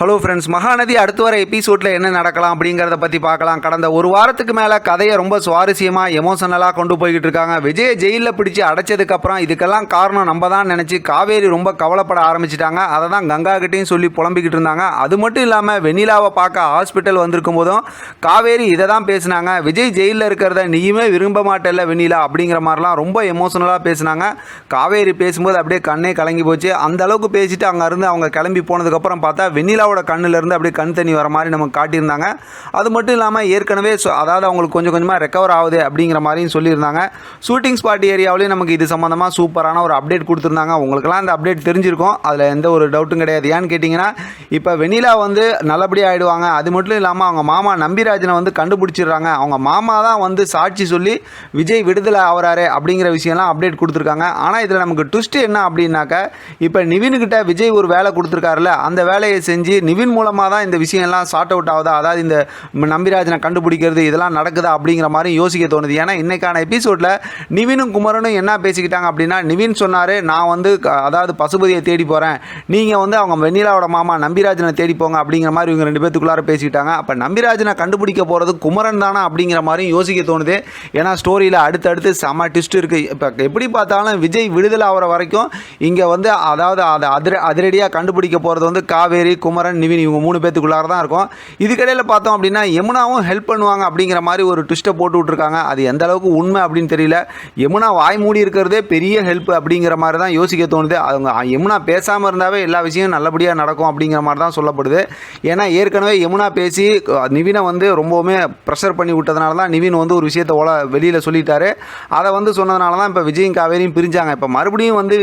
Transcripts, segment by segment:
Hello friends Mahanadi அடுத்து வர எபிசோடில் என்ன நடக்கலாம் அப்படிங்கிறத பற்றி பார்க்கலாம். கடந்த ஒரு வாரத்துக்கு மேலே கதையை ரொம்ப சுவாரஸ்யமாக எமோஷனலாக கொண்டு போய்கிட்டு இருக்காங்க. விஜய் ஜெயிலில் பிடிச்சி அடைச்சதுக்கப்புறம் இதுக்கெல்லாம் காரணம் நம்ம தான் நினச்சி காவேரி ரொம்ப கவலைப்பட ஆரம்பிச்சிட்டாங்க. அதை தான் கங்காகிட்டேயும் சொல்லி புலம்பிக்கிட்டு இருந்தாங்க. அது மட்டும் இல்லாமல் வெண்ணிலாவை பார்க்க ஹாஸ்பிட்டல் வந்திருக்கும் போதும் காவேரி இதை தான் பேசினாங்க. விஜய் ஜெயிலில் இருக்கிறத நீயுமே விரும்ப மாட்டேல்ல வெண்ணிலா அப்படிங்கிற மாதிரிலாம் ரொம்ப எமோஷனலாக பேசினாங்க. காவேரி பேசும்போது அப்படியே கண்ணே கலங்கி போச்சு. அந்த அளவுக்கு பேசிட்டு அங்கேருந்து அவங்க கிளம்பி போனதுக்கப்புறம் பார்த்தா வெண்ணிலா கண்ணுல இருந்து அப்படியே கண் தண்ணி வர மாதிரி நமக்கு காட்டியிருந்தாங்க. அது மட்டும் இல்லாமல் ஏற்கனவே அதாவது அவங்களுக்கு கொஞ்சம் கொஞ்சமாக ரெக்கவர் ஆகுது அப்படிங்கிற மாதிரியும் சொல்லியிருந்தாங்க. ஷூட்டிங் ஸ்பாட் ஏரியாவிலையும் நமக்கு இது சம்மந்தமாக சூப்பரான ஒரு அப்டேட் கொடுத்துருந்தாங்க. உங்களுக்குலாம் அந்த அப்டேட் தெரிஞ்சிருக்கும். அதில் எந்த ஒரு டவுட்டும் கிடையாது. ஏன்னு கேட்டிங்கன்னா இப்போ வெண்ணிலா வந்து நல்லபடியாக ஆகிடுவாங்க அது மட்டும் இல்லாமல் அவங்க மாமா நம்பிராஜனை வந்து கண்டுபிடிச்சிடுறாங்க. அவங்க மாமா தான் வந்து சாட்சி சொல்லி விஜய் விடுதலை ஆகிறாரு அப்படிங்கிற விஷயம்லாம் அப்டேட் கொடுத்துருக்காங்க. ஆனால் இதில் நமக்கு ட்விஸ்ட் என்ன அப்படின்னாக்க இப்போ நிவின்கிட்ட விஜய் ஒரு வேலை கொடுத்துருக்காருல அந்த வேலையை செஞ்சு நிவின் மூலமாக தான் இந்த விஷயம் எல்லாம் சார்ட் அவுட் ஆகுதா? அதாவது இந்த நம்பிராஜனை கண்டுபிடிக்கிறது இதெல்லாம் நடக்குதா அப்படிங்கிற மாதிரி யோசிக்க தோணுது. ஏன்னா இன்னைக்கான எபிசோடில் நிவினும் குமரனும் என்ன பேசிக்கிட்டாங்க அப்படின்னா நிவின் சொன்னார் நான் வந்து அதாவது பசுபதியை தேடி போகிறேன் நீங்கள் வந்து அவங்க வெண்ணிலாவோட மாமா நம்பிராஜனை தேடி போங்க அப்படிங்கிற மாதிரி இவங்க ரெண்டு பேத்துக்குள்ளார பேசிக்கிட்டாங்க. அப்போ நம்பிராஜனை கண்டுபிடிக்க போகிறது குமரன் தானா அப்படிங்கிற மாதிரியும் யோசிக்க தோணுது. ஏன்னா ஸ்டோரியில் அடுத்தடுத்து செம ட்விஸ்ட் இருக்குது இப்போ எப்படி பார்த்தாலும் விஜய் விடுதலை ஆகிற வரைக்கும் இங்கே வந்து அதாவது அதை அதிர அதிரடியாக கண்டுபிடிக்க போகிறது வந்து காவேரி குமரன் நிவின் இவங்க மூணு பேத்துக்குள்ளார தான் இருக்கும். இதுக்கடையில் பார்த்தோம் அப்படின்னா யமுனாவும் ஹெல்ப் பண்ணுவாங்க அப்படிங்கிற மாதிரி ஒரு ட்விஸ்ட்டை போட்டு விட்ருக்காங்க அது எந்த அளவுக்கு உண்மை அப்படின்னு தெரியல. யமுனா வாய் மூடி இருக்கிறதே பெரிய ஹெல்ப் அப்படிங்கிற மாதிரி தான் யோசிக்க தோணுது. அவங்க யமுனா பேசாமல் இருந்தாவே எல்லா விஷயமும் நல்லபடியாக நடக்கும் அப்படிங்கிற மாதிரி தான் சொல்லப்படுது. ஏன்னா ஏற்கனவே யமுனா பேசி நிவினை வந்து ரொம்பவுமே ப்ரெஷர் பண்ணி விட்டதுனால தான் நிவின் வந்து ஒரு விஷயத்தை ஓல வெளியில் சொல்லிட்டாரு. அதை வந்து சொன்னதுனால தான் இப்போ விஜயும் காவேரியும் பிரிஞ்சாங்க. இப்போ மறுபடியும் வந்து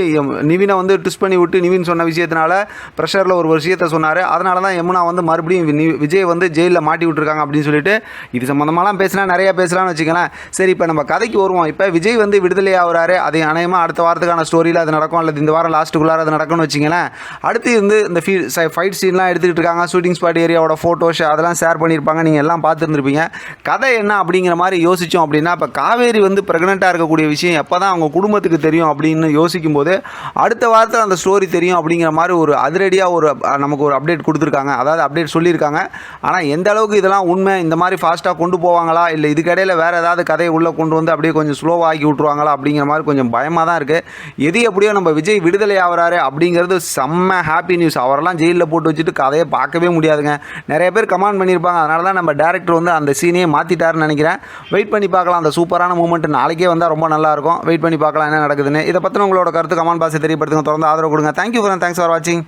நிவினை வந்து ட்விஸ்ட் பண்ணி விட்டு நிவின் சொன்ன விஷயத்தினால ப்ரெஷரில் ஒரு விஷயத்தை சொன்னார். அதனால தான் யமுனா வந்து மறுபடியும் விஜய் வந்து ஜெயிலில் மாட்டி விட்ருக்காங்க அப்படின்னு சொல்லிட்டு இது சம்மந்தமாலாம் பேசினா நிறையா பேசலாம்னு வச்சுக்கலாம் சரி இப்போ நம்ம கதைக்கு வருவோம். இப்போ விஜய் வந்து விடுதலை ஆகிறாரு. அது அநேகமாக அடுத்த வாரத்துக்கான ஸ்டோரியில் அது நடக்கும் அல்லது இந்த வாரம் லாஸ்ட்டுக்குள்ளார அது நடக்கும்னு வச்சிங்களேன் அடுத்து வந்து இந்த ஃபீ ஃபைட் சீன்லாம் எடுத்துக்கிட்டு இருக்காங்க. ஷூட்டிங் ஸ்பாட் ஏரியாவோட ஃபோட்டோஸ் அதெல்லாம் ஷேர் பண்ணியிருப்பாங்க. நீங்கள் எல்லாம் பார்த்துருந்துருப்பீங்க. கதை என்ன அப்படிங்கிற மாதிரி யோசித்தோம் அப்படின்னா இப்போ காவேரி வந்து ப்ரெக்னெண்ட்டாக இருக்கக்கூடிய விஷயம் எப்போ தான் அவங்க குடும்பத்துக்கு தெரியும் அப்படின்னு யோசிக்கும் போது அடுத்த வாரத்தில் அந்த ஸ்டோரி தெரியும் அப்படிங்கிற மாதிரி ஒரு அதிரடியாக ஒரு நமக்கு ஒரு அப்டேட் அப்டேட் கொடுத்துருக்காங்க. அதாவது அப்டேட் சொல்லியிருக்காங்க. ஆனால் எந்த அளவுக்கு இதெல்லாம் உண்மை இந்த மாதிரி ஃபாஸ்ட்டாக கொண்டு போவாங்களா இல்லை இதுக்கடையில் வேறு ஏதாவது கதையை உள்ளே கொண்டு வந்து அப்படியே கொஞ்சம் ஸ்லோவாக ஆக்கி விட்ருவாங்களா அப்படிங்கிற மாதிரி கொஞ்சம் பயமாக தான் இருக்குது எது எப்படியோ நம்ம விஜய் விடுதலை ஆகிறாரு அப்படிங்கிறது செம்ம ஹாப்பி நியூஸ் அவரெல்லாம் ஜெயிலில் போட்டு வச்சுட்டு கதையை பார்க்கவே முடியாதுங்க. நிறைய பேர் கமெண்ட் பண்ணியிருப்பாங்க. அதனால தான் நம்ம டேரக்டர் வந்து அந்த சீனையே மாற்றிட்டாருன்னு நினைக்கிறேன். வெயிட் பண்ணி பார்க்கலாம். அந்த சூப்பரான மூமெண்ட் நாளைக்கே வந்தால் ரொம்ப நல்லாயிருக்கும் வெயிட் பண்ணி பார்க்கலாம் என்ன நடக்குதுன்னு. இதை பற்றின உங்களோட கருத்து கமெண்ட் பாக்ஸை தெரியப்படுத்துங்க. தொடர்ந்து ஆதரவு கொடுங்க. தேங்க்யூ ஃபார் தேங்க்ஸ் ஃபார் வாட்சிங்